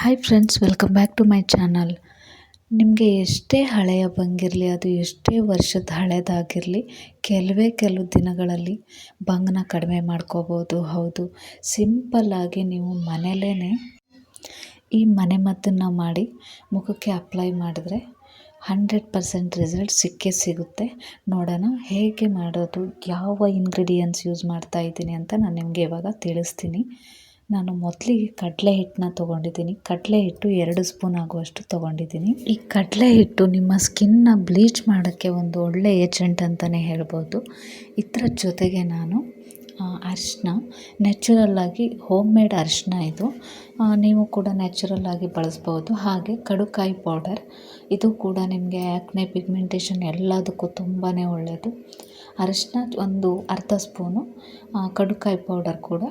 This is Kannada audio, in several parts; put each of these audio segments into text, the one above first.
Hi friends welcome back to my channel ನಿಮಗೆ ಎಷ್ಟೇ ಹಳೆಯ ಬಂಗಿರಲಿ, ಅದು ಎಷ್ಟೇ ವರ್ಷದ ಹಳೆಯದಾಗಿರಲಿ ಕೆಲವೇ ಕೆಲವು ದಿನಗಳಲ್ಲಿ ಬಂಗನ ಕಡಿಮೆ ಮಾಡ್ಕೋಬೋದು. ಹೌದು ಸಿಂಪಲ್ಲಾಗಿ ನೀವು ಮನೆಯಲ್ಲೇ ಈ ಮನೆಮದ್ದನ್ನು ಮಾಡಿ ಮುಖಕ್ಕೆ ಅಪ್ಲೈ ಮಾಡಿದ್ರೆ ಹಂಡ್ರೆಡ್ ಪರ್ಸೆಂಟ್ ರಿಸಲ್ಟ್ ಸಿಕ್ಕೇ ಸಿಗುತ್ತೆ. ನೋಡೋಣ ಹೇಗೆ ಮಾಡೋದು, ಯಾವ ಇಂಗ್ರೀಡಿಯೆಂಟ್ಸ್ ಯೂಸ್ ಮಾಡ್ತಾ ಇದ್ದೀನಿ ಅಂತ ನಾನು ನಿಮಗೆ ಇವಾಗ ತಿಳಿಸ್ತೀನಿ. ನಾನು ಮೊದಲಿಗೆ ಕಡಲೆ ಹಿಟ್ಟನ್ನ ತೊಗೊಂಡಿದ್ದೀನಿ. ಕಡಲೆ ಹಿಟ್ಟು ಎರಡು ಸ್ಪೂನ್ ಆಗುವಷ್ಟು ತೊಗೊಂಡಿದ್ದೀನಿ. ಈ ಕಡಲೆ ಹಿಟ್ಟು ನಿಮ್ಮ ಸ್ಕಿನ್ನ ಬ್ಲೀಚ್ ಮಾಡೋಕ್ಕೆ ಒಂದು ಒಳ್ಳೆ ಏಜೆಂಟ್ ಅಂತಲೇ ಹೇಳ್ಬೋದು. ಇದರ ಜೊತೆಗೆ ನಾನು ಅರಿಶಿನ ನ್ಯಾಚುರಲ್ಲಾಗಿ ಹೋಮ್ ಮೇಡ್ ಅರಿಶಿನ ಇದು. ನೀವು ಕೂಡ ನ್ಯಾಚುರಲ್ಲಾಗಿ ಬಳಸ್ಬೋದು. ಹಾಗೆ ಕಡುಕಾಯಿ ಪೌಡರ್. ಇದು ಕೂಡ ನಿಮಗೆ ಆ್ಯಕ್ನೆ ಪಿಗ್ಮೆಂಟೇಷನ್ ಎಲ್ಲದಕ್ಕೂ ತುಂಬಾ ಒಳ್ಳೆಯದು ಅರಿಶಿನ ಒಂದು ಅರ್ಧ ಸ್ಪೂನು ಕಡುಕಾಯಿ ಪೌಡರ್ ಕೂಡ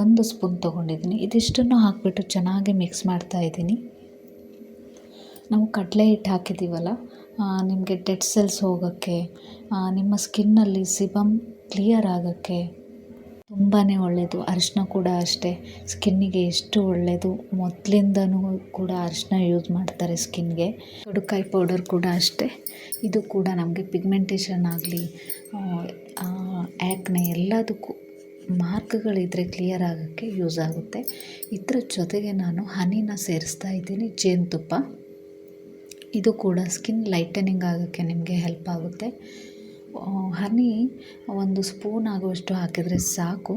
ಒಂದು ಸ್ಪೂನ್ ತೊಗೊಂಡಿದ್ದೀನಿ. ಇದಿಷ್ಟನ್ನು ಹಾಕಿಬಿಟ್ಟು ಚೆನ್ನಾಗಿ ಮಿಕ್ಸ್ ಮಾಡ್ತಾ ಇದ್ದೀನಿ. ನಾವು ಕಡಲೆ ಹಿಟ್ಟು ಹಾಕಿದ್ದೀವಲ್ಲ ನಿಮಗೆ ಡೆಡ್ ಸೆಲ್ಸ್ ಹೋಗೋಕ್ಕೆ ನಿಮ್ಮ ಸ್ಕಿನ್ನಲ್ಲಿ ಸಿಬಮ್ ಕ್ಲಿಯರ್ ಆಗೋಕ್ಕೆ ತುಂಬಾ ಒಳ್ಳೆಯದು ಅರಿಶಿನ ಕೂಡ ಅಷ್ಟೇ. ಸ್ಕಿನ್ನಿಗೆ ಎಷ್ಟು ಒಳ್ಳೆಯದು ಮೊದಲಿಂದನೂ ಕೂಡ ಅರಿಶಿನ ಯೂಸ್ ಮಾಡ್ತಾರೆ ಸ್ಕಿನ್ಗೆ. ಕಡುಕಾಯಿ ಪೌಡರ್ ಕೂಡ ಅಷ್ಟೇ. ಇದು ಕೂಡ ನಮಗೆ ಪಿಗ್ಮೆಂಟೇಷನ್ ಆಗಲಿ ಆ್ಯಕ್ನೆ ಎಲ್ಲದಕ್ಕೂ ಮಾರ್ಕ್ಗಳಿದ್ರೆ ಕ್ಲಿಯರ್ ಆಗೋಕ್ಕೆ ಯೂಸ್ ಆಗುತ್ತೆ. ಇದರ ಜೊತೆಗೆ ನಾನು ಹನಿನ ಸೇರಿಸ್ತಾ ಇದ್ದೀನಿ, ಜೇನುತುಪ್ಪ. ಇದು ಕೂಡ ಸ್ಕಿನ್ ಲೈಟನಿಂಗ್ ಆಗೋಕ್ಕೆ ನಿಮಗೆ ಹೆಲ್ಪ್ ಆಗುತ್ತೆ. ಹನಿ ಒಂದು ಸ್ಪೂನ್ ಆಗುವಷ್ಟು ಹಾಕಿದರೆ ಸಾಕು.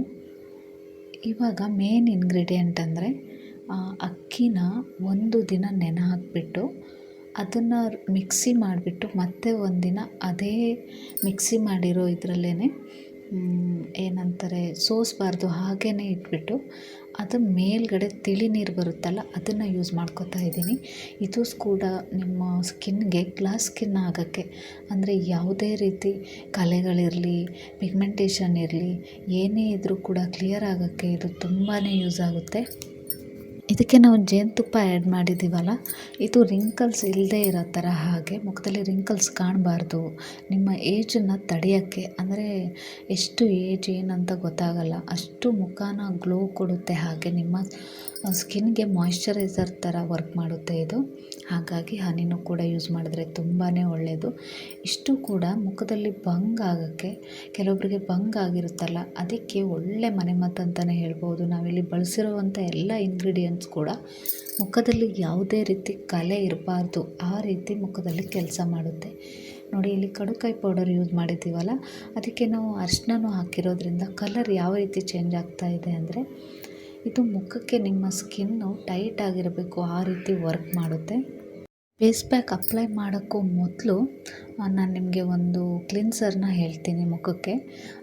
ಇವಾಗ ಮೇನ್ ಇಂಗ್ರೀಡಿಯೆಂಟ್ ಅಂದರೆ ಅಕ್ಕಿನ ಒಂದು ದಿನ ನೆನೆ ಹಾಕಿಬಿಟ್ಟು ಅದನ್ನು ಮಿಕ್ಸಿ ಮಾಡಿಬಿಟ್ಟು ಮತ್ತೆ ಒಂದಿನ ಅದೇ ಮಿಕ್ಸಿ ಮಾಡಿರೋ ಇದರಲ್ಲೇ ಏನಂತಾರೆ, ಸೋಸಬಾರ್ದು ಹಾಗೇ ಇಟ್ಬಿಟ್ಟು ಅದು ಮೇಲ್ಗಡೆ ತಿಳಿ ನೀರು ಬರುತ್ತಲ್ಲ, ಅದನ್ನು ಯೂಸ್ ಮಾಡ್ಕೋತಾ ಇದ್ದೀನಿ. ಇದು ಕೂಡ ನಿಮ್ಮ ಸ್ಕಿನ್ಗೆ ಗ್ಲಾಸ್ ಸ್ಕಿನ್ ಆಗೋಕ್ಕೆ, ಅಂದರೆ ಯಾವುದೇ ರೀತಿ ಕಲೆಗಳಿರಲಿ ಪಿಗ್ಮೆಂಟೇಷನ್ ಇರಲಿ, ಏನೇ ಇದ್ದರೂ ಕೂಡ ಕ್ಲಿಯರ್ ಆಗೋಕ್ಕೆ ಇದು ತುಂಬಾ ಯೂಸ್ ಆಗುತ್ತೆ. ಇದಕ್ಕೆ ನಾವು ಜೇನುತುಪ್ಪ ಆ್ಯಡ್ ಮಾಡಿದ್ದೀವಲ್ಲ ಇದು ರಿಂಕಲ್ಸ್ ಇಲ್ಲದೇ ಇರೋ ಥರ ಹಾಗೆ, ಮುಖದಲ್ಲಿ ರಿಂಕಲ್ಸ್ ಕಾಣಬಾರ್ದು. ನಿಮ್ಮ ಏಜನ್ನು ತಡೆಯೋಕ್ಕೆ, ಅಂದರೆ ಎಷ್ಟು ಏಜ್ ಏನಂತ ಗೊತ್ತಾಗಲ್ಲ. ಅಷ್ಟು ಮುಖನ ಗ್ಲೋ ಕೊಡುತ್ತೆ ಹಾಗೆ ನಿಮ್ಮ ಸ್ಕಿನ್ಗೆ ಮಾಯಿಶ್ಚರೈಸರ್ ಥರ ವರ್ಕ್ ಮಾಡುತ್ತೆ ಇದು. ಹಾಗಾಗಿ ಹನಿನೂ ಕೂಡ ಯೂಸ್ ಮಾಡಿದ್ರೆ ತುಂಬಾ ಒಳ್ಳೆಯದು ಇಷ್ಟು ಕೂಡ ಮುಖದಲ್ಲಿ ಬಂಗ್ ಆಗೋಕ್ಕೆ ಕೆಲವೊಬ್ಬರಿಗೆ ಬಂಗ್ ಆಗಿರುತ್ತಲ್ಲ, ಅದಕ್ಕೆ ಒಳ್ಳೆ ಮನೆಮದ್ದು ಅಂತಲೇ ಹೇಳ್ಬೋದು. ನಾವಿಲ್ಲಿ ಬಳಸಿರುವಂಥ ಎಲ್ಲ ಇಂಗ್ರೀಡಿಯೆಂಟ್ಸ್ ಕೂಡ ಮುಖದಲ್ಲಿ ಯಾವುದೇ ರೀತಿ ಕಲೆ ಇರಬಾರ್ದು, ಆ ರೀತಿ ಮುಖದಲ್ಲಿ ಕೆಲಸ ಮಾಡುತ್ತೆ. ನೋಡಿ, ಇಲ್ಲಿ ಕಡುಕಾಯಿ ಪೌಡರ್ ಯೂಸ್ ಮಾಡಿದ್ದೀವಲ್ಲ, ಅದಕ್ಕೆ ನಾವು ಅರ್ಶಿನೂ ಹಾಕಿರೋದ್ರಿಂದ ಕಲರ್ ಯಾವ ರೀತಿ ಚೇಂಜ್ ಆಗ್ತಾ ಇದೆ ಅಂದರೆ ಇದು ಮುಖಕ್ಕೆ ನಿಮ್ಮ ಸ್ಕಿನ್ನು ಟೈಟ್ ಆಗಿರಬೇಕು, ಆ ರೀತಿ ವರ್ಕ್ ಮಾಡುತ್ತೆ. ಫೇಸ್ ಪ್ಯಾಕ್ ಅಪ್ಲೈ ಮಾಡೋಕ್ಕೂ ಮೊದಲು ನಾನು ನಿಮಗೆ ಒಂದು ಕ್ಲಿನ್ಸರ್ನ ಹೇಳ್ತೀನಿ ಮುಖಕ್ಕೆ.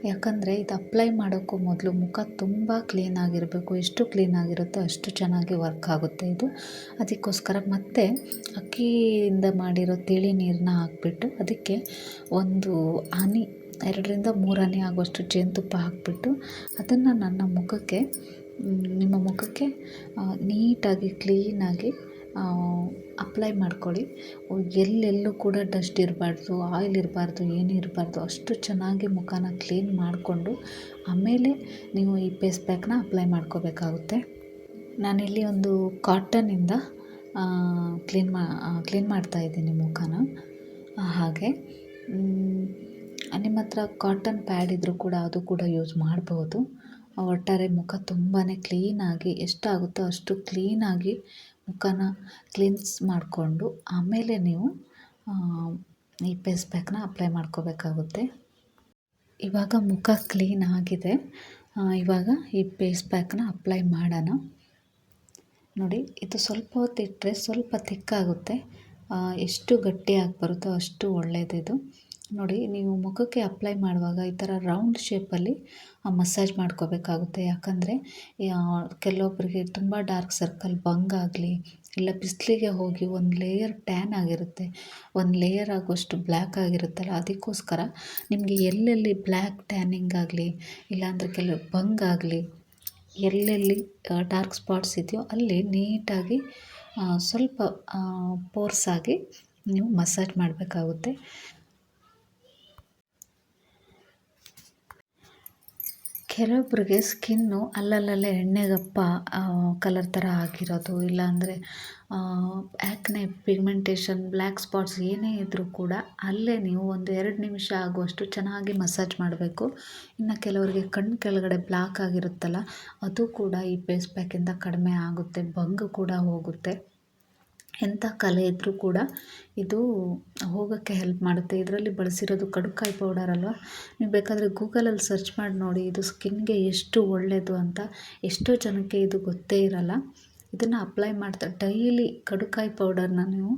ಯಾಕಂದರೆ ಇದು ಅಪ್ಲೈ ಮಾಡೋಕ್ಕೂ ಮೊದಲು ಮುಖ ತುಂಬ ಕ್ಲೀನಾಗಿರಬೇಕು ಎಷ್ಟು ಕ್ಲೀನಾಗಿರುತ್ತೋ ಅಷ್ಟು ಚೆನ್ನಾಗಿ ವರ್ಕ್ ಆಗುತ್ತೆ ಇದು. ಅದಕ್ಕೋಸ್ಕರ ಮತ್ತೆ ಅಕ್ಕಿಯಿಂದ ಮಾಡಿರೋ ತಿಳಿ ನೀರನ್ನ ಹಾಕ್ಬಿಟ್ಟು ಅದಕ್ಕೆ ಒಂದು ಹನಿ, ಎರಡರಿಂದ ಮೂರು ಹನಿ ಆಗುವಷ್ಟು ಜೇನುತುಪ್ಪ ಹಾಕಿಬಿಟ್ಟು ಅದನ್ನು ನನ್ನ ಮುಖಕ್ಕೆ ನಿಮ್ಮ ಮುಖಕ್ಕೆ ನೀಟಾಗಿ ಕ್ಲೀನಾಗಿ ಅಪ್ಲೈ ಮಾಡ್ಕೊಳ್ಳಿ. ಎಲ್ಲೆಲ್ಲೂ ಕೂಡ ಡಸ್ಟ್ ಇರಬಾರ್ದು ಆಯಿಲ್ ಇರಬಾರ್ದು, ಏನೂ ಇರಬಾರ್ದು, ಅಷ್ಟು ಚೆನ್ನಾಗಿ ಮುಖನ ಕ್ಲೀನ್ ಮಾಡಿಕೊಂಡು, ಆಮೇಲೆ ನೀವು ಈ ಪೇಸ್ ಪ್ಯಾಕ್ನ ಅಪ್ಲೈ ಮಾಡ್ಕೋಬೇಕಾಗುತ್ತೆ. ನಾನಿಲ್ಲಿ ಒಂದು ಕಾಟನಿಂದ ಕ್ಲೀನ್ ಮಾ ಕ್ಲೀನ್ ಮಾಡ್ತಾಯಿದ್ದೀನಿ ಮುಖನ. ಹಾಗೆ ನಿಮ್ಮ ಹತ್ರ ಕಾಟನ್ ಪ್ಯಾಡ್ ಇದ್ದರೂ ಕೂಡ ಅದು ಕೂಡ ಯೂಸ್ ಮಾಡ್ಬೋದು. ಒಟ್ಟಾರೆ ಮುಖ ತುಂಬಾ ಕ್ಲೀನಾಗಿ ಎಷ್ಟಾಗುತ್ತೋ ಅಷ್ಟು ಕ್ಲೀನಾಗಿ ಮುಖನ ಕ್ಲೀನ್ಸ್ ಮಾಡಿಕೊಂಡು ಆಮೇಲೆ ನೀವು ಈ ಪೇಸ್ ಪ್ಯಾಕ್ನ ಅಪ್ಲೈ ಮಾಡ್ಕೋಬೇಕಾಗುತ್ತೆ. ಇವಾಗ ಮುಖ ಕ್ಲೀನ್ ಆಗಿದೆ. ಇವಾಗ ಈ ಪೇಸ್ ಪ್ಯಾಕ್ನ ಅಪ್ಲೈ ಮಾಡೋಣ. ನೋಡಿ, ಇದು ಸ್ವಲ್ಪ ಹೊತ್ತು ಇಟ್ಟರೆ ಸ್ವಲ್ಪ ತಿಕ್ಕಾಗುತ್ತೆ ಎಷ್ಟು ಗಟ್ಟಿಯಾಗಿ ಬರುತ್ತೋ ಅಷ್ಟು ಒಳ್ಳೆಯದಿದು ನೋಡಿ ನೀವು ಮುಖಕ್ಕೆ ಅಪ್ಲೈ ಮಾಡುವಾಗ ಈ ಥರ ರೌಂಡ್ ಶೇಪಲ್ಲಿ ಮಸಾಜ್ ಮಾಡ್ಕೋಬೇಕಾಗುತ್ತೆ. ಯಾಕಂದರೆ ಕೆಲವೊಬ್ಬರಿಗೆ ತುಂಬ ಡಾರ್ಕ್ ಸರ್ಕಲ್ ಬಂಗ್ ಆಗಲಿ, ಇಲ್ಲ ಬಿಸಿಲಿಗೆ ಹೋಗಿ ಒಂದು ಲೇಯರ್ ಟ್ಯಾನ್ ಆಗಿರುತ್ತೆ, ಒಂದು ಲೇಯರ್ ಆಗುವಷ್ಟು ಬ್ಲ್ಯಾಕ್ ಆಗಿರುತ್ತಲ್ಲ, ಅದಕ್ಕೋಸ್ಕರ ನಿಮಗೆ ಎಲ್ಲೆಲ್ಲಿ ಬ್ಲ್ಯಾಕ್ ಟ್ಯಾನಿಂಗ್ ಆಗಲಿ, ಇಲ್ಲಾಂದರೆ ಕೆಲವು ಆಗಲಿ, ಎಲ್ಲೆಲ್ಲಿ ಡಾರ್ಕ್ ಸ್ಪಾಟ್ಸ್ ಇದೆಯೋ ಅಲ್ಲಿ ನೀಟಾಗಿ ಸ್ವಲ್ಪ ಪೋರ್ಸಾಗಿ ನೀವು ಮಸಾಜ್ ಮಾಡಬೇಕಾಗುತ್ತೆ. ಕೆಲವೊಬ್ಬರಿಗೆ ಸ್ಕಿನ್ನು ಅಲ್ಲಲ್ಲಲ್ಲೇ ಎಣ್ಣೆಗಪ್ಪ ಕಲರ್ ಥರ ಆಗಿರೋದು. ಇಲ್ಲಾಂದರೆ ಆ್ಯಕ್ನೆ ಪಿಗ್ಮೆಂಟೇಷನ್ ಬ್ಲ್ಯಾಕ್ ಸ್ಪಾಟ್ಸ್ ಏನೇ ಇದ್ದರೂ ಕೂಡ ಅಲ್ಲೇ ನೀವು ಒಂದು ಎರಡು ನಿಮಿಷ ಆಗುವಷ್ಟು ಚೆನ್ನಾಗಿ ಮಸಾಜ್ ಮಾಡಬೇಕು. ಇನ್ನು ಕೆಲವರಿಗೆ ಕಣ್ಣು ಕೆಳಗಡೆ ಬ್ಲಾಕ್ ಆಗಿರುತ್ತಲ್ಲ, ಅದು ಕೂಡ ಈ ಫೇಸ್ ಪ್ಯಾಕಿಂದ ಕಡಿಮೆ ಆಗುತ್ತೆ ಬಂಗು ಕೂಡ ಹೋಗುತ್ತೆ. ಎಂಥ ಕಲೆ ಇದ್ದರೂ ಕೂಡ ಇದು ಹೋಗೋಕ್ಕೆ ಹೆಲ್ಪ್ ಮಾಡುತ್ತೆ. ಇದರಲ್ಲಿ ಬಳಸಿರೋದು ಕಡುಕಾಯಿ ಪೌಡರ್ ಅಲ್ವಾ? ನೀವು ಬೇಕಾದರೆ ಗೂಗಲಲ್ಲಿ ಸರ್ಚ್ ಮಾಡಿ ನೋಡಿ, ಇದು ಸ್ಕಿನ್ಗೆ ಎಷ್ಟು ಒಳ್ಳೆಯದು ಅಂತ. ಎಷ್ಟೋ ಜನಕ್ಕೆ ಇದು ಗೊತ್ತೇ ಇರಲ್ಲ. ಇದನ್ನು ಅಪ್ಲೈ ಮಾಡ್ತಾ ಡೈಲಿ ಕಡುಕಾಯಿ ಪೌಡರ್ನ ನೀವು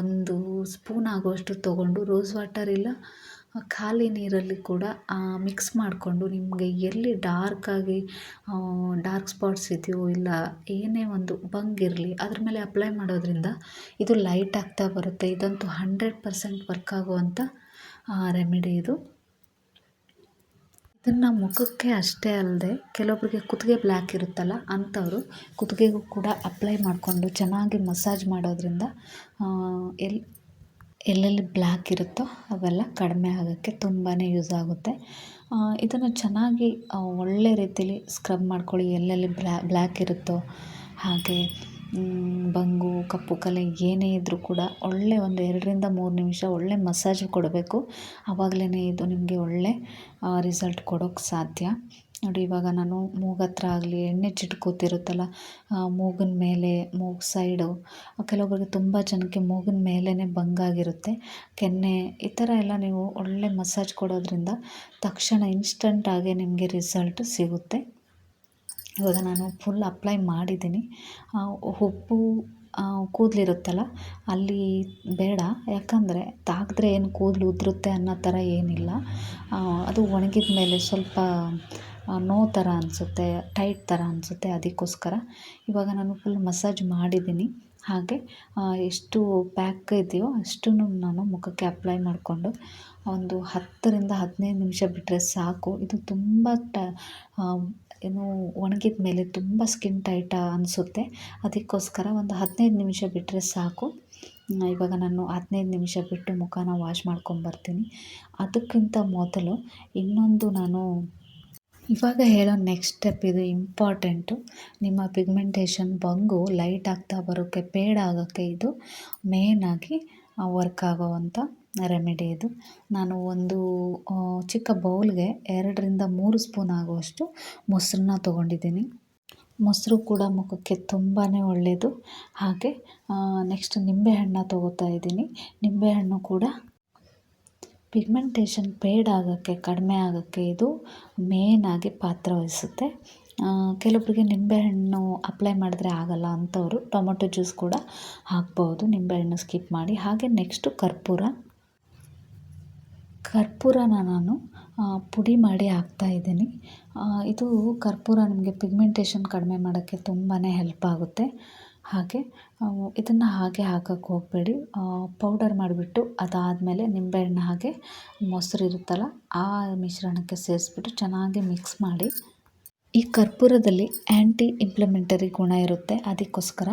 ಒಂದು ಸ್ಪೂನ್ ಆಗುವಷ್ಟು ತೊಗೊಂಡು ರೋಸ್ ವಾಟರ್ ಇಲ್ಲ ಖಾಲಿ ನೀರಲ್ಲಿ ಕೂಡ ಮಿಕ್ಸ್ ಮಾಡಿಕೊಂಡು ನಿಮಗೆ ಎಲ್ಲಿ ಡಾರ್ಕಾಗಿ ಡಾರ್ಕ್ ಸ್ಪಾಟ್ಸ್ ಇದೆಯೋ ಇಲ್ಲ ಏನೇ ಒಂದು ಬಂಗಿರಲಿ ಅದ್ರ ಮೇಲೆ ಅಪ್ಲೈ ಮಾಡೋದ್ರಿಂದ ಇದು ಲೈಟ್ ಆಗ್ತಾ ಬರುತ್ತೆ. ಇದಂತೂ ಹಂಡ್ರೆಡ್ ಪರ್ಸೆಂಟ್ ವರ್ಕ್ ಆಗುವಂಥ ರೆಮಿಡಿ ಇದು. ಇದನ್ನು ಮುಖಕ್ಕೆ ಅಷ್ಟೇ ಅಲ್ಲದೆ ಕೆಲವೊಬ್ಬರಿಗೆ ಕುತ್ತಿಗೆ ಬ್ಲ್ಯಾಕ್ ಇರುತ್ತಲ್ಲ ಅಂಥವರು ಕುತ್ತಿಗೆಗೂ ಕೂಡ ಅಪ್ಲೈ ಮಾಡಿಕೊಂಡು ಚೆನ್ನಾಗಿ ಮಸಾಜ್ ಮಾಡೋದ್ರಿಂದ ಎಲ್ಲಿ ಎಲ್ಲೆಲ್ಲಿ ಬ್ಲ್ಯಾಕ್ ಇರುತ್ತೋ ಅವೆಲ್ಲ ಕಡಿಮೆ ಆಗೋಕ್ಕೆ ತುಂಬಾ ಯೂಸ್ ಆಗುತ್ತೆ. ಇದನ್ನು ಚೆನ್ನಾಗಿ ಒಳ್ಳೆ ರೀತಿಲಿ ಸ್ಕ್ರಬ್ ಮಾಡ್ಕೊಳ್ಳಿ, ಎಲ್ಲೆಲ್ಲಿ ಬ್ಲ್ಯಾ ಬ್ಲ್ಯಾಕ್ ಇರುತ್ತೋ ಹಾಗೆ ಬಂಗು, ಕಪ್ಪು, ಕಲೆ ಏನೇ ಇದ್ದರೂ ಕೂಡ ಒಳ್ಳೆ ಒಂದು ಎರಡರಿಂದ ಮೂರು ನಿಮಿಷ ಒಳ್ಳೆ ಮಸಾಜ್ ಕೊಡಬೇಕು. ಆವಾಗಲೇ ಇದು ನಿಮಗೆ ಒಳ್ಳೆ ರಿಸಲ್ಟ್ ಕೊಡೋಕ್ಕೆ ಸಾಧ್ಯ. ನೋಡಿ, ಇವಾಗ ನಾನು ಮೂಗತ್ರ ಆಗಲಿ, ಎಣ್ಣೆ ಚಿಟ್ಕೋತಿರುತ್ತಲ್ಲ ಮೂಗಿನ ಮೇಲೆ, ಮೂಗು ಸೈಡು ಕೆಲವೊಬ್ಬರಿಗೆ ತುಂಬ ಜನಕ್ಕೆ ಮೂಗಿನ ಮೇಲೇ ಬಂಗಾಗಿರುತ್ತೆ ಕೆನ್ನೆ, ಈ ಥರ ಎಲ್ಲ ನೀವು ಒಳ್ಳೆ ಮಸಾಜ್ ಕೊಡೋದ್ರಿಂದ ತಕ್ಷಣ ಇನ್ಸ್ಟಂಟಾಗೆ ನಿಮಗೆ ರಿಸಲ್ಟ್ ಸಿಗುತ್ತೆ. ಇವಾಗ ನಾನು ಫುಲ್ ಅಪ್ಲೈ ಮಾಡಿದ್ದೀನಿ. ಉಪ್ಪು ಕೂದಲಿರುತ್ತಲ್ಲ, ಅಲ್ಲಿ ಬೇಡ. ಯಾಕಂದರೆ ತಾಗಿದ್ರೆ ಏನು ಕೂದಲು ಉದುರುತ್ತೆ ಅನ್ನೋ ಥರ ಏನಿಲ್ಲ. ಅದು ಒಣಗಿದ ಮೇಲೆ ಸ್ವಲ್ಪ ನೋವು ಥರ ಅನಿಸುತ್ತೆ, ಟೈಟ್ ಥರ ಅನಿಸುತ್ತೆ ಅದಕ್ಕೋಸ್ಕರ. ಇವಾಗ ನಾನು ಫುಲ್ ಮಸಾಜ್ ಮಾಡಿದ್ದೀನಿ. ಹಾಗೆ ಎಷ್ಟು ಪ್ಯಾಕ್ ಇದೆಯೋ ಅಷ್ಟನ್ನು ನಾನು ಮುಖಕ್ಕೆ ಅಪ್ಲೈ ಮಾಡಿಕೊಂಡು ಒಂದು ಹತ್ತರಿಂದ ಹದಿನೈದು ನಿಮಿಷ ಬಿಟ್ಟರೆ ಸಾಕು. ಇದು ತುಂಬ ಟ ಏನು ಒಣಗಿದ ಮೇಲೆ ತುಂಬ ಸ್ಕಿನ್ ಟೈಟ್ ಅನಿಸುತ್ತೆ. ಅದಕ್ಕೋಸ್ಕರ ಒಂದು ಹದಿನೈದು ನಿಮಿಷ ಬಿಟ್ಟರೆ ಸಾಕು. ಇವಾಗ ನಾನು ಹದಿನೈದು ನಿಮಿಷ ಬಿಟ್ಟು ಮುಖನ ವಾಶ್ ಮಾಡ್ಕೊಂಬರ್ತೀನಿ ಅದಕ್ಕಿಂತ ಮೊದಲು ಇನ್ನೊಂದು ನಾನು ಇವಾಗ ಹೇಳೋ ನೆಕ್ಸ್ಟ್ ಸ್ಟೆಪ್ ಇದು ಇಂಪಾರ್ಟೆಂಟು ನಿಮ್ಮ ಪಿಗ್ಮೆಂಟೇಷನ್ ಬಂಗು ಲೈಟ್ ಆಗ್ತಾ ಬರೋಕ್ಕೆ ಪೇಡ್ ಆಗೋಕ್ಕೆ ಇದು ಮೇಯ್ನಾಗಿ ವರ್ಕ್ ಆಗೋವಂಥ ರೆಮಿಡಿ ಇದು. ನಾನು ಒಂದು ಚಿಕ್ಕ ಬೌಲ್ಗೆ ಎರಡರಿಂದ ಮೂರು ಸ್ಪೂನ್ ಆಗುವಷ್ಟು ಮೊಸರನ್ನ ತೊಗೊಂಡಿದ್ದೀನಿ. ಮೊಸರು ಕೂಡ ಮುಖಕ್ಕೆ ತುಂಬಾ ಒಳ್ಳೆಯದು ಹಾಗೆ ನೆಕ್ಸ್ಟ್ ನಿಂಬೆಹಣ್ಣು ತೊಗೋತಾ ಇದ್ದೀನಿ. ನಿಂಬೆಹಣ್ಣು ಕೂಡ ಪಿಗ್ಮೆಂಟೇಷನ್ ಪೇಡ್ ಆಗೋಕ್ಕೆ, ಕಡಿಮೆ ಆಗೋಕ್ಕೆ ಇದು ಮೇಯ್ನಾಗಿ ಪಾತ್ರ ವಹಿಸುತ್ತೆ. ಕೆಲವೊಬ್ಬರಿಗೆ ನಿಂಬೆಹಣ್ಣು ಅಪ್ಲೈ ಮಾಡಿದ್ರೆ ಆಗಲ್ಲ ಅಂಥವರು ಟೊಮೊಟೊ ಜ್ಯೂಸ್ ಕೂಡ ಹಾಕ್ಬೋದು, ನಿಂಬೆಹಣ್ಣು ಸ್ಕಿಪ್ ಮಾಡಿ. ಹಾಗೆ ನೆಕ್ಸ್ಟು ಕರ್ಪೂರ. ಕರ್ಪೂರನ ನಾನು ಪುಡಿ ಮಾಡಿ ಹಾಕ್ತಾ ಇದ್ದೀನಿ. ಇದು ಕರ್ಪೂರ ನಿಮಗೆ ಪಿಗ್ಮೆಂಟೇಷನ್ ಕಡಿಮೆ ಮಾಡೋಕ್ಕೆ ತುಂಬಾ ಹೆಲ್ಪ್ ಆಗುತ್ತೆ. ಹಾಗೆ ಇದನ್ನು ಹಾಗೆ ಹಾಕಕ್ಕೆ ಹೋಗಬೇಡಿ. ಪೌಡರ್ ಮಾಡಿಬಿಟ್ಟು ಅದಾದಮೇಲೆ ನಿಂಬೆಹಣ್ಣು ಹಾಗೆ ಮೊಸರು ಇರುತ್ತಲ್ಲ ಆ ಮಿಶ್ರಣಕ್ಕೆ ಸೇರಿಸ್ಬಿಟ್ಟು ಚೆನ್ನಾಗಿ ಮಿಕ್ಸ್ ಮಾಡಿ. ಈ ಕರ್ಪೂರದಲ್ಲಿ ಆ್ಯಂಟಿ ಇಂಪ್ಲಿಮೆಂಟರಿ ಗುಣ ಇರುತ್ತೆ. ಅದಕ್ಕೋಸ್ಕರ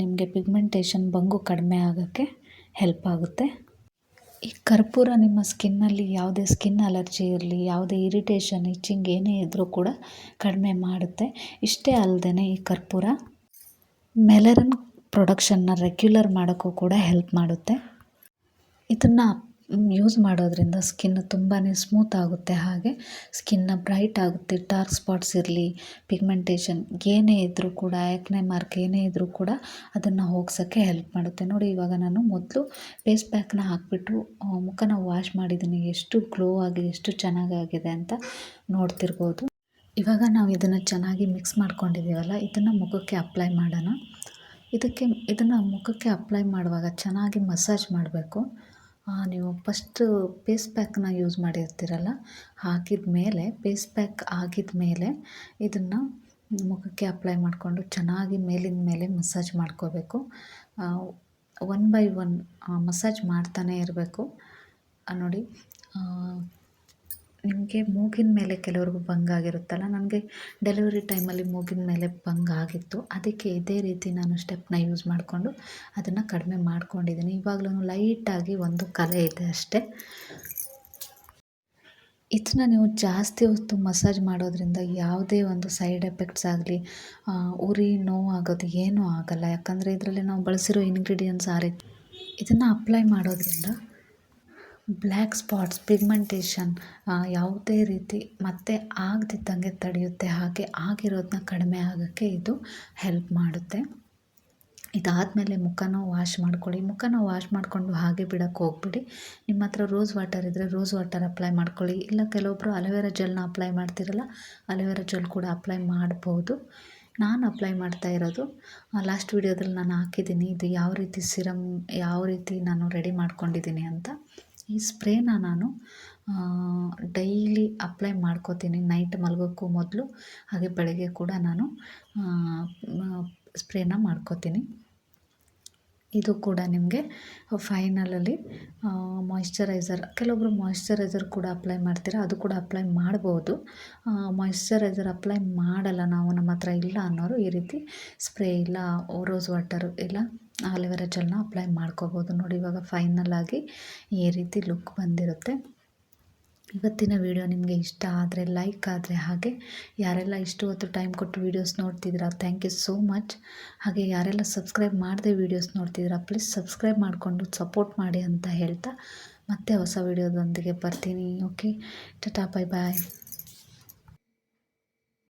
ನಿಮಗೆ ಪಿಗ್ಮೆಂಟೇಷನ್ ಬಂಗು ಕಡಿಮೆ ಆಗೋಕ್ಕೆ ಹೆಲ್ಪ್ ಆಗುತ್ತೆ. ಈ ಕರ್ಪೂರ ನಿಮ್ಮ ಸ್ಕಿನ್ನಲ್ಲಿ ಯಾವುದೇ ಸ್ಕಿನ್ ಅಲರ್ಜಿ ಇರಲಿ, ಯಾವುದೇ ಇರಿಟೇಷನ್ ಇಚ್ಚಿಂಗ್ ಏನೇ ಇದ್ದರೂ ಕೂಡ ಕಡಿಮೆ ಮಾಡುತ್ತೆ. ಇಷ್ಟೇ ಅಲ್ಲದೆ ಈ ಕರ್ಪೂರ. ಮೆಲರನ್ ಪ್ರೊಡಕ್ಷನ್ನ ರೆಗ್ಯುಲರ್ ಮಾಡೋಕ್ಕೂ ಕೂಡ ಹೆಲ್ಪ್ ಮಾಡುತ್ತೆ. ಇದನ್ನು ಯೂಸ್ ಮಾಡೋದ್ರಿಂದ ಸ್ಕಿನ್ ತುಂಬಾ ಸ್ಮೂತ್ ಆಗುತ್ತೆ. ಹಾಗೆ ಸ್ಕಿನ್ನ ಬ್ರೈಟ್ ಆಗುತ್ತೆ. ಡಾರ್ಕ್ ಸ್ಪಾಟ್ಸ್ ಇರಲಿ, ಪಿಗ್ಮೆಂಟೇಷನ್ ಏನೇ ಇದ್ದರೂ ಕೂಡ ಯಾಕ್ನೆ ಮಾರ್ಕ್ ಏನೇ ಇದ್ದರೂ ಕೂಡ ಅದನ್ನು ಹೋಗ್ಸೋಕ್ಕೆ ಹೆಲ್ಪ್ ಮಾಡುತ್ತೆ. ನೋಡಿ, ಇವಾಗ ನಾನು ಮೊದಲು ಫೇಸ್ ಪ್ಯಾಕ್ನ ಹಾಕಿಬಿಟ್ಟು ಮುಖನ ವಾಶ್ ಮಾಡಿದ್ದೀನಿ. ಎಷ್ಟು ಗ್ಲೋ ಆಗಿದೆ ಎಷ್ಟು ಚೆನ್ನಾಗಾಗಿದೆ ಅಂತ ನೋಡ್ತಿರ್ಬೋದು. ಇವಾಗ ನಾವು ಇದನ್ನು ಚೆನ್ನಾಗಿ ಮಿಕ್ಸ್ ಮಾಡ್ಕೊಂಡಿದ್ದೀವಲ್ಲ, ಇದನ್ನು ಮುಖಕ್ಕೆ ಅಪ್ಲೈ ಮಾಡೋಣ. ಇದಕ್ಕೆ, ಇದನ್ನು ಮುಖಕ್ಕೆ ಅಪ್ಲೈ ಮಾಡುವಾಗ ಚೆನ್ನಾಗಿ ಮಸಾಜ್ ಮಾಡಬೇಕು. ನೀವು ಫಸ್ಟು ಪೇಸ್ ಪ್ಯಾಕ್ನ ಯೂಸ್ ಮಾಡಿರ್ತೀರಲ್ಲ, ಹಾಕಿದ ಮೇಲೆ ಪೇಸ್ ಪ್ಯಾಕ್ ಆಗಿದ ಮೇಲೆ ಇದನ್ನು ಮುಖಕ್ಕೆ ಅಪ್ಲೈ ಮಾಡಿಕೊಂಡು ಚೆನ್ನಾಗಿ ಮೇಲಿನ ಮೇಲೆ ಮಸಾಜ್ ಮಾಡ್ಕೋಬೇಕು. ಒನ್ ಬೈ ಒನ್ ಮಸಾಜ್ ಮಾಡ್ತಾನೇ ಇರಬೇಕು. ನೋಡಿ ನಿಮಗೆ ಮೂಗಿನ ಮೇಲೆ ಕೆಲವ್ರಿಗೂ ಬಂಗಾಗಿರುತ್ತಲ್ಲ ನನಗೆ ಡೆಲಿವರಿ ಟೈಮಲ್ಲಿ ಮೂಗಿನ ಮೇಲೆ ಬಂಗಾಗಿತ್ತು ಅದಕ್ಕೆ ಇದೇ ರೀತಿ ನಾನು ಸ್ಟೆಪ್ನ ಯೂಸ್ ಮಾಡಿಕೊಂಡು ಅದನ್ನು ಕಡಿಮೆ ಮಾಡ್ಕೊಂಡಿದ್ದೀನಿ. ಇವಾಗಲೂ ಲೈಟಾಗಿ ಒಂದು ಕಲೆ ಇದೆ ಅಷ್ಟೇ. ಇದನ್ನ ನೀವು ಜಾಸ್ತಿ ಹೊತ್ತು ಮಸಾಜ್ ಮಾಡೋದ್ರಿಂದ ಯಾವುದೇ ಒಂದು ಸೈಡ್ ಎಫೆಕ್ಟ್ಸ್ ಆಗಲಿ ಉರಿ, ನೋವು ಆಗೋದು ಏನೂ ಆಗೋಲ್ಲ. ಯಾಕಂದರೆ ಇದರಲ್ಲಿ ನಾವು ಬಳಸಿರೋ ಇಂಗ್ರೀಡಿಯೆಂಟ್ಸ್ ಆ ರೀತಿ. ಇದನ್ನು ಅಪ್ಲೈ ಮಾಡೋದ್ರಿಂದ ಬ್ಲ್ಯಾಕ್ ಸ್ಪಾಟ್ಸ್, ಪಿಗ್ಮೆಂಟೇಷನ್ ಯಾವುದೇ ರೀತಿ ಮತ್ತೆ ಆಗದಿದ್ದಂಗೆ ತಡೆಯುತ್ತೆ. ಹಾಗೆ ಆಗಿರೋದನ್ನ ಕಡಿಮೆ ಆಗೋಕ್ಕೆ ಇದು ಹೆಲ್ಪ್ ಮಾಡುತ್ತೆ. ಇದಾದಮೇಲೆ ಮುಖನ ವಾಶ್ ಮಾಡ್ಕೊಳ್ಳಿ. ಮುಖನ ವಾಶ್ ಮಾಡಿಕೊಂಡು ಹಾಗೆ ಬಿಡೋಕ್ಕೆ ಹೋಗ್ಬಿಡಿ. ನಿಮ್ಮ ಹತ್ರ ರೋಸ್ ವಾಟರ್ ಇದ್ದರೆ ರೋಸ್ ವಾಟರ್ ಅಪ್ಲೈ ಮಾಡ್ಕೊಳ್ಳಿ. ಇಲ್ಲ ಕೆಲವೊಬ್ಬರು ಅಲೋವೆರಾ ಜೆಲ್ನ ಅಪ್ಲೈ ಮಾಡ್ತಿರಲ್ಲ, ಅಲೋವೆರಾ ಜೆಲ್ ಕೂಡ ಅಪ್ಲೈ ಮಾಡ್ಬೋದು. ನಾನು ಅಪ್ಲೈ ಮಾಡ್ತಾ ಇರೋದು. ಲಾಸ್ಟ್ ವೀಡಿಯೋದಲ್ಲಿ ನಾನು ಹಾಕಿದ್ದೀನಿ. ಇದು ಯಾವ ರೀತಿ ಸಿರಮ್, ಯಾವ ರೀತಿ ನಾನು ರೆಡಿ ಮಾಡ್ಕೊಂಡಿದ್ದೀನಿ ಅಂತ. ಈ ಸ್ಪ್ರೇನ ನಾನು ಡೈಲಿ ಅಪ್ಲೈ ಮಾಡ್ಕೋತೀನಿ. ನೈಟ್ ಮಲಗೋಕ್ಕೂ ಮೊದಲು, ಹಾಗೆ ಬೆಳಗ್ಗೆ ಕೂಡ ನಾನು ಸ್ಪ್ರೇನ ಮಾಡ್ಕೋತೀನಿ. ಇದು ಕೂಡ ನಿಮಗೆ ಫೈನಲಲ್ಲಿ ಮಾಯಿಶ್ಚರೈಸರ್ ಕೆಲವೊಬ್ಬರು ಮಾಯಿಶ್ಚರೈಸರ್ ಕೂಡ ಅಪ್ಲೈ ಮಾಡ್ತೀರ, ಅದು ಕೂಡ ಅಪ್ಲೈ ಮಾಡ್ಬೋದು. ಮಾಯಿಶ್ಚರೈಸರ್ ಅಪ್ಲೈ ಮಾಡಲ್ಲ ನಾವು, ನಮ್ಮ ಹತ್ರ ಇಲ್ಲ ಅನ್ನೋರು ಈ ರೀತಿ ಸ್ಪ್ರೇ ಇಲ್ಲ, ರೋಸ್ ವಾಟರ್ ಇಲ್ಲ. ಆಲಿವೆರಾ ಜೆಲ್ನ ಅಪ್ಲೈ ಮಾಡ್ಕೋಬೋದು ನೋಡಿ, ಇವಾಗ ಫೈನಲ್ ಆಗಿ ಈ ರೀತಿ ಲುಕ್ ಬಂದಿರುತ್ತೆ. ಇವತ್ತಿನ ವಿಡಿಯೋ ನಿಮಗೆ ಇಷ್ಟ ಆದರೆ ಲೈಕ್ ಆದರೆ ಹಾಗೆ ಯಾರೆಲ್ಲ ಇಷ್ಟು ಹೊತ್ತು ಟೈಮ್ ಕೊಟ್ಟು ವೀಡಿಯೋಸ್ ನೋಡ್ತಿದ್ದೀರಾ ಥ್ಯಾಂಕ್ ಯು ಸೋ ಮಚ್ ಹಾಗೆ ಯಾರೆಲ್ಲ ಸಬ್ಸ್ಕ್ರೈಬ್ ಮಾಡದೆ ವೀಡಿಯೋಸ್ ನೋಡ್ತಿದ್ದೀರಾ ಪ್ಲೀಸ್ ಸಬ್ಸ್ಕ್ರೈಬ್ ಮಾಡಿಕೊಂಡು ಸಪೋರ್ಟ್ ಮಾಡಿ ಅಂತ ಹೇಳ್ತಾ ಮತ್ತೆ ಹೊಸ ವೀಡಿಯೋದೊಂದಿಗೆ ಬರ್ತೀನಿ ಓಕೆ ಟಾಟಾ ಬಾಯ್ ಬಾಯ್